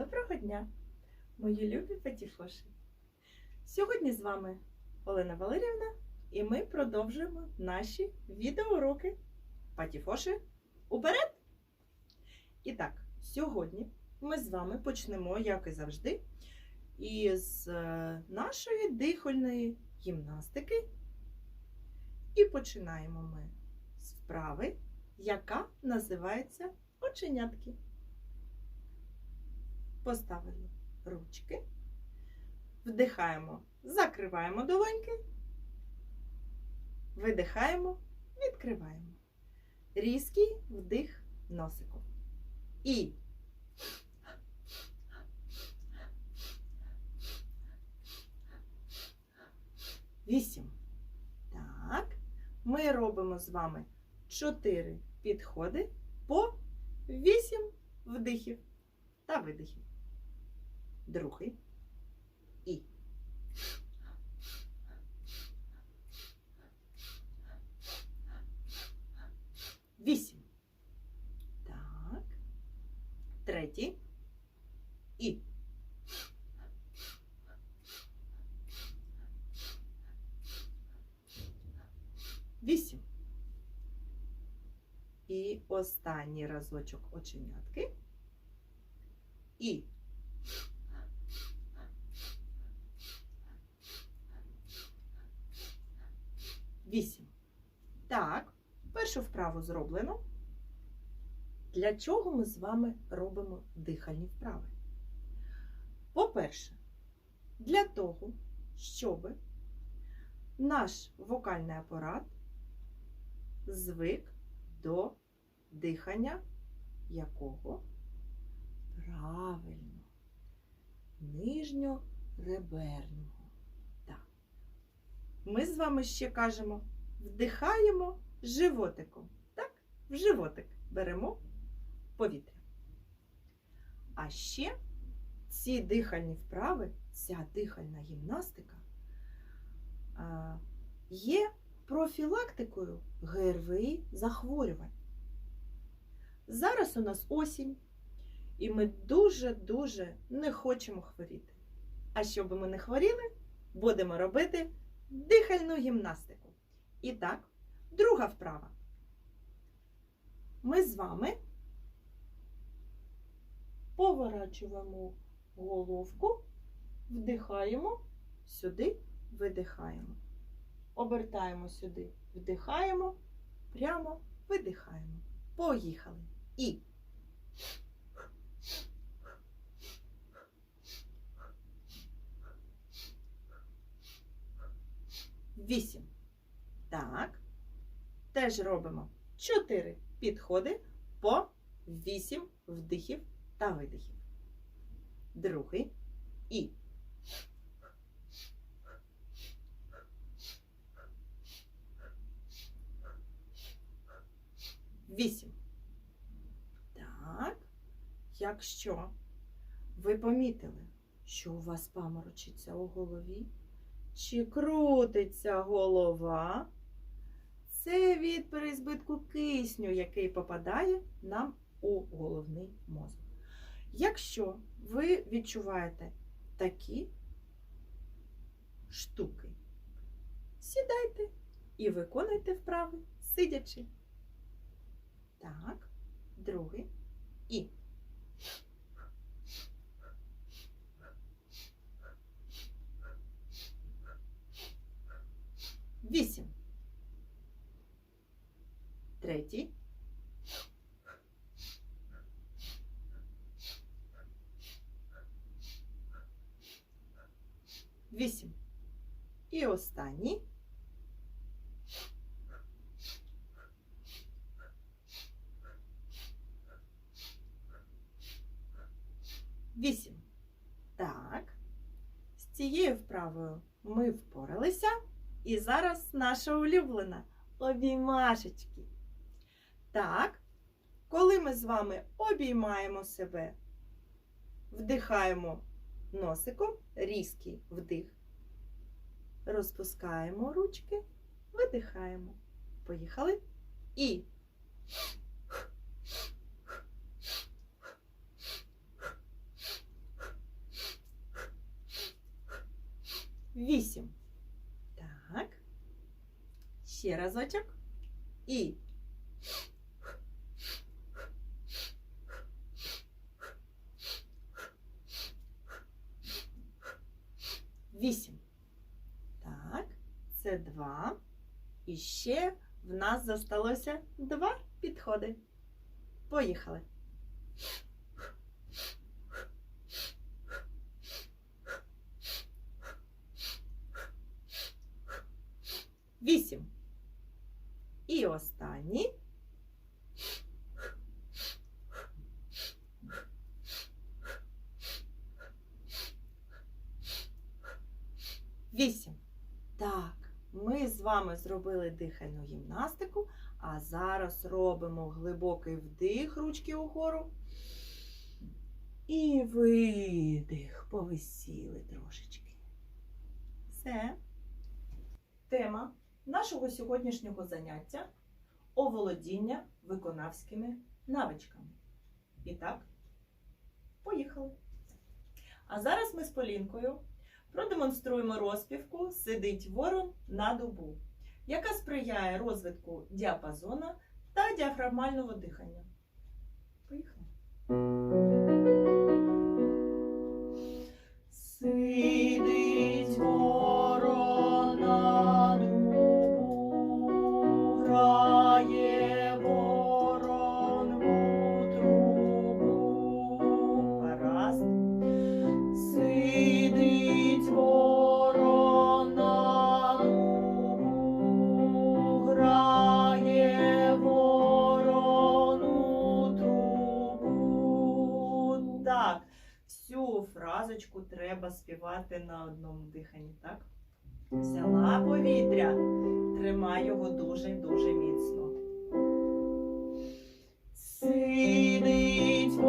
Доброго дня, мої любі патіфоші! Сьогодні з вами Олена Валерівна і ми продовжуємо наші відеоуроки. Патіфоші уперед! І так, сьогодні ми з вами почнемо, як і завжди, із е, нашої дихальної гімнастики. І починаємо ми з вправи, яка називається оченятки. Поставили ручки, вдихаємо, закриваємо долоньки, видихаємо, відкриваємо. Різкий вдих носиком. І вісім. Так, ми робимо з вами чотири підходи по вісім вдихів та видихів. Другий. І. Вісім. Так. Третій. І. Вісім. І останній разочок оченятки. І. Вісім. Так, першу вправу зроблено. Для чого ми з вами робимо дихальні вправи? По-перше, для того, щоб наш вокальний апарат звик до дихання якого правильно нижньореберного. Ми з вами ще кажемо вдихаємо животиком. Так? В животик беремо повітря. А ще ці дихальні вправи, ця дихальна гімнастика є профілактикою ГРВІ захворювань. Зараз у нас осінь, і ми дуже-дуже не хочемо хворіти. А щоб ми не хворіли, будемо робити дихальну гімнастику. І так, друга вправа. Ми з вами поворачуємо головку, вдихаємо, сюди видихаємо. Обертаємо сюди, вдихаємо, прямо видихаємо. Поїхали. І. Вісім. Так. Теж робимо чотири підходи по вісім вдихів та видихів. Другий. І. Вісім. Так. Якщо ви помітили, що у вас паморочиться у голові, чи крутиться голова, це від переізбитку кисню, який попадає нам у головний мозок. Якщо ви відчуваєте такі штуки, сідайте і виконуйте вправи, сидячи. Так, другий і. Вісім. Третій. Вісім. І останній. Вісім. Так. З цією вправою ми впоралися. І зараз наша улюблена обіймашечки. Так, коли ми з вами обіймаємо себе, вдихаємо носиком різкий вдих. Розпускаємо ручки, видихаємо. Поїхали і. Вісім. Так. Ще разочок. І. Вісім. Так, це два. І ще в нас зосталося два підходи. Поїхали. Вісім. І останній. Вісім. Так, ми з вами зробили дихальну гімнастику, а зараз робимо глибокий вдих ручки угору. І видих, повисіли трошечки. Все. Тема нашого сьогоднішнього заняття оволодіння виконавськими навичками. І так, поїхали. А зараз ми з Полінкою продемонструємо розпівку Сидить ворон на дубу, яка сприяє розвитку діапазона та діафрагмального дихання. Поїхали. Співати на одному диханні, так? Взяла повітря, тримай його дуже-дуже міцно. Сидить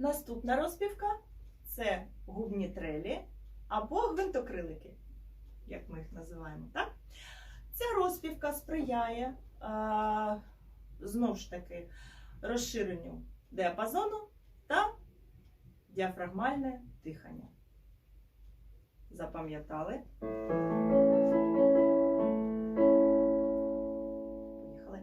Наступна розпівка це губні трелі або гвинтокрилики, як ми їх називаємо. Так? Ця розпівка сприяє а, знову ж таки розширенню діапазону та діафрагмальне дихання. Запам'ятали? Поїхали.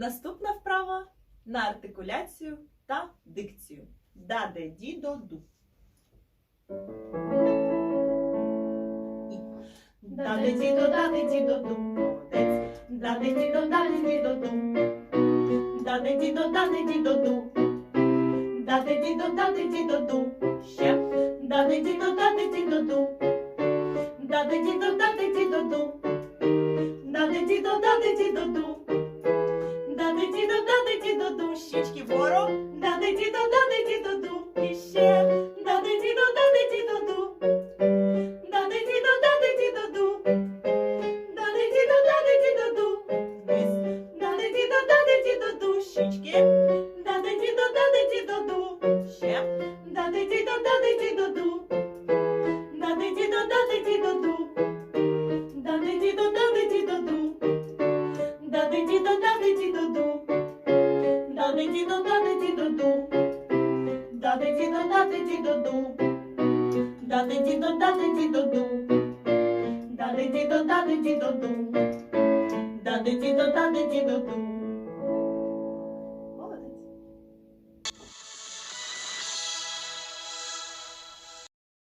Наступна вправа на артикуляцію та дикцію. Да, де, ді, до, ду. І. Да, де, ді, до, да, де, ді, до, ду. Молодець. Да, де, ді, до, да, де, ді, до, ду. Да, де, ді, до, да, де, ді, до, ду. Да, де, ді, до, да, де, ді, до, ду. Ще. Да, де, ді, до, да, де, ді, до, ду. Да, де, ді, до, да, де, ді, до, ду. Да, де, ді, до, да, де, ді, до, ду діду, да діду, ду, щічки вгору, да діду, да діду, ду, і ще, да діду, да діду, ду. Дідо, дати дідо ду. Дати дідо, дати дідо ду. Дати дідо, дати дідо ду. Дати дідо, дати дідо ду. Дати дідо, дати дідо ду.